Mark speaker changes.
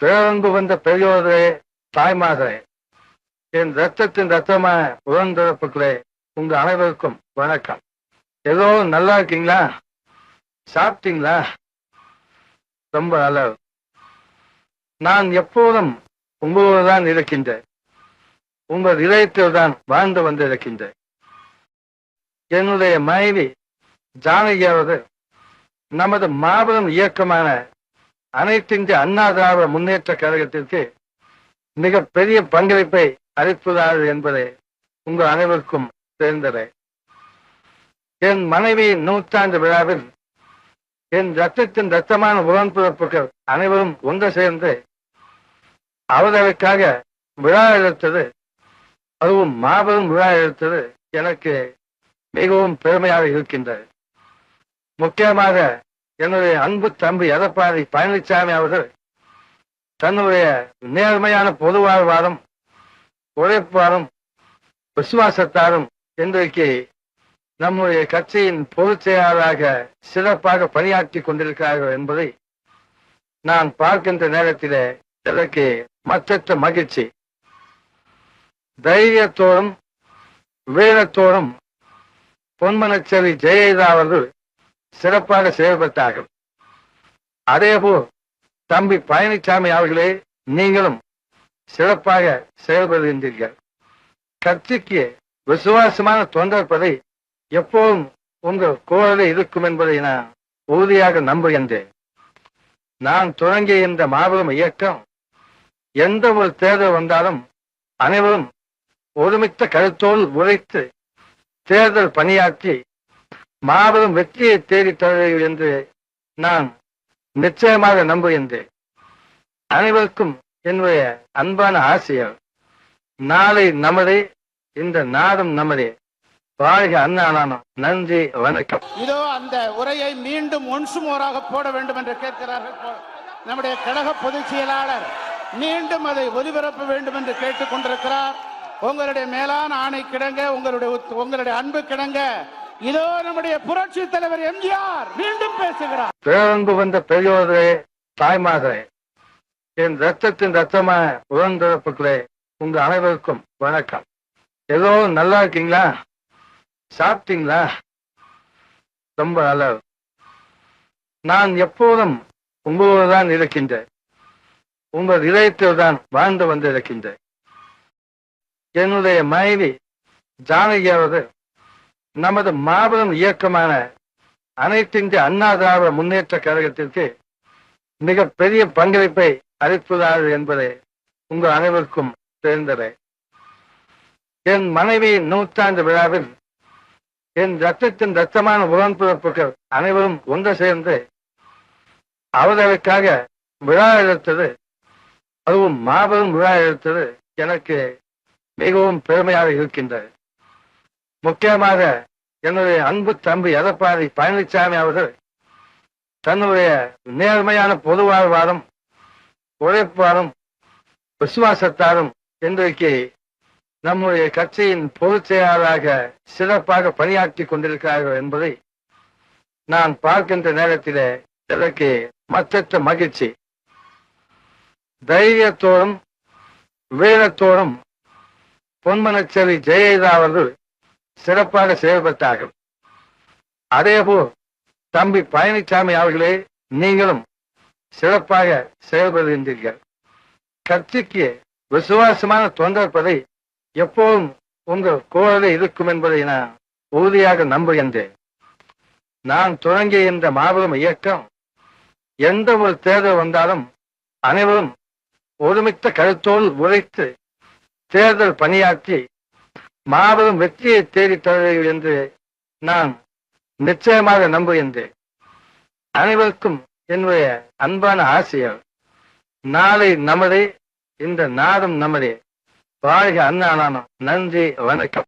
Speaker 1: பேரன்பு வந்த பெரியோரே தாய்மாரே என் ரத்தத்தின் ரத்தமான உடன்பிறப்புகளே உங்க அனைவருக்கும் வணக்கம். ஏதோ நல்லா இருக்கீங்களா? சாப்பிட்டீங்களா? ரொம்ப நல்லது நான் எப்போதும் உங்களோடு தான் இருக்கின்றேன். உங்கள் இதயத்தில் தான் வாழ்ந்து வந்திருக்கின்றேன். என்னுடைய மனைவி ஜானகியாவது நமது மாபெரும் இயக்கமான அனைத்திந்திய அண்ணா திராவிட முன்னேற்ற கழகத்திற்கு மிக பெரிய பங்களிப்பை அளிப்பதாது என்பதை உங்கள் அனைவருக்கும் தெரிந்ததே. என் மனைவியின் நூற்றாண்டு விழாவில் என் ரத்தத்தின் ரத்தமான உடன்பிறப்புகள் அனைவரும் ஒன்று சேர்ந்து அவர்களுக்காக விழா எடுத்தது அதுவும் மாபெரும் விழா எடுத்தது எனக்கு மிகவும் பெருமையாக இருக்கின்றது. முக்கியமாக என்னுடைய அன்பு தம்பி எடப்பாடி பழனிசாமி அவர்கள் தன்னுடைய நேர்மையான பொது வாழ்வாரும் உழைப்பாரும் விசுவாசத்தாரும் இன்றைக்கு நம்முடைய கட்சியின் பொதுச் செயலாளராக சிறப்பாக பணியாற்றி கொண்டிருக்கிறார்கள் என்பதை நான் பார்க்கின்ற நேரத்திலே எனக்கு மற்றற்ற மகிழ்ச்சி. தைரியத்தோடும் வீரத்தோடும் பொன்மனச்சேரி ஜெயலலிதா அவர்கள் சிறப்பாக செயல்பட்டார்கள். அதேபோல் தம்பி பழனிசாமி அவர்களே நீங்களும் சிறப்பாக செயல்படுகின்றீர்கள். கட்சிக்கு விசுவாசமான தொண்டர்பதை எப்போதும் உங்கள் குரலில் இருக்கும் என்பதை நான் உறுதியாக நம்புகின்றேன். நான் தொடங்கிய இந்த மாபெரும் இயக்கம் எந்த ஒரு தேர்தல் வந்தாலும் அனைவரும் ஒருமித்த கருத்தோடு உழைத்து தேர்தல் பணியாற்றி மாபெரும் வெற்றியை தேடித் தருவீர்கள் என்று நான் நிச்சயமாக நம்புகின்றேன். அனைவருக்கும் என்னுடைய அன்பான ஆசையர் நாளை நமதே இந்த நாடும் நமதே. வாழ்க அண்ணானானம் நன்றி வணக்கம்.
Speaker 2: இதோ அந்த உரையை மீண்டும் ஒன்சு மோராக போட வேண்டும் என்று கேட்கிறார்கள் நம்முடைய கழக பொதுச் செயலாளர். மீண்டும் அதை ஒலிபரப்ப வேண்டும் என்று கேட்டுக் கொண்டிருக்கிறார். உங்களுடைய மேலான ஆணை கிடங்க உங்களுடைய உங்களுடைய அன்பு கிடங்க. இதோ நம்முடைய புரட்சி தலைவர் எம்ஜிஆர் மீண்டும் பேசுகிறார்.
Speaker 1: பேரன்பு வந்த பெரியோரே தாய்மார்களே என் ரத்தத்தின் ரத்தமான உழந்திறப்புகளே உங்க அனைவருக்கும் வணக்கம். ஏதோ நல்லா இருக்கீங்களா? சாப்பிட்டீங்களா? ரொம்ப நல்லது நான் எப்போதும் உங்களோடு தான் இருக்கின்றேன். உங்கள் இதயத்தில் தான் வாழ்ந்து வந்திருக்கின்றேன். என்னுடைய மனைவி ஜானகி அவர்கள் நமது மாபெரும் இயக்கமான அனைத்திந்திய அண்ணா திராவிட முன்னேற்ற கழகத்திற்கு மிக பெரிய பங்களிப்பை அளிப்பதாது என்பதை உங்கள் அனைவருக்கும் தெரிந்ததே. என் மனைவியின் நூற்றாண்டு விழாவில் என் ரத்தத்தின் ரத்தமான உடன்பிறப்புகள் அனைவரும் ஒன்று சேர்ந்து அவர்களுக்காக விழா எழுத்தது அதுவும் மாபெரும் விழா எழுத்தது எனக்கு மிகவும் பெருமையாக இருக்கின்றது. முக்கியமாக என்னுடைய அன்பு தம்பி எடப்பாடி பழனிசாமி அவர்கள் தன்னுடைய நேர்மையான பொது வாழ்வாரும் உழைப்பாரும் விசுவாசத்தாரும் இன்றைக்கு நம்முடைய கட்சியின் பொதுச் செயலாளராக சிறப்பாக பணியாற்றி கொண்டிருக்கிறார்கள் என்பதை நான் பார்க்கின்ற நேரத்திலே எனக்கு மற்ற மகிழ்ச்சி. தைரியத்தோடும் வீரத்தோடும் பொன்மனச்சேரி ஜெயலலிதா அவர்கள் சிறப்பாக செயல்பட்டார்கள். அதேபோல் தம்பி பழனிசாமி அவர்களே நீங்களும் சிறப்பாக செயல்படுகின்றீர்கள். கட்சிக்கு விசுவாசமான தொண்டர்பதை எப்போதும் உங்கள் குரலில் இருக்கும் என்பதை நான் உறுதியாக நம்புகின்றேன். நான் தொடங்கிய இந்த மாபெரும் இயக்கம் எந்த ஒரு தேர்தல் வந்தாலும் அனைவரும் ஒருமித்த கருத்தோடு உழைத்து தேர்தல் பணியாற்றி மாபெரும் வெற்றியை தேடித் தருவீர்கள் என்று நான் நிச்சயமாக நம்புகின்றேன். அனைவருக்கும் என்னுடைய அன்பான ஆசையர் நாளை நமதே இந்த நாடும் நமதே. வாழ்க அண்ணானானம் நன்றி வணக்கம்.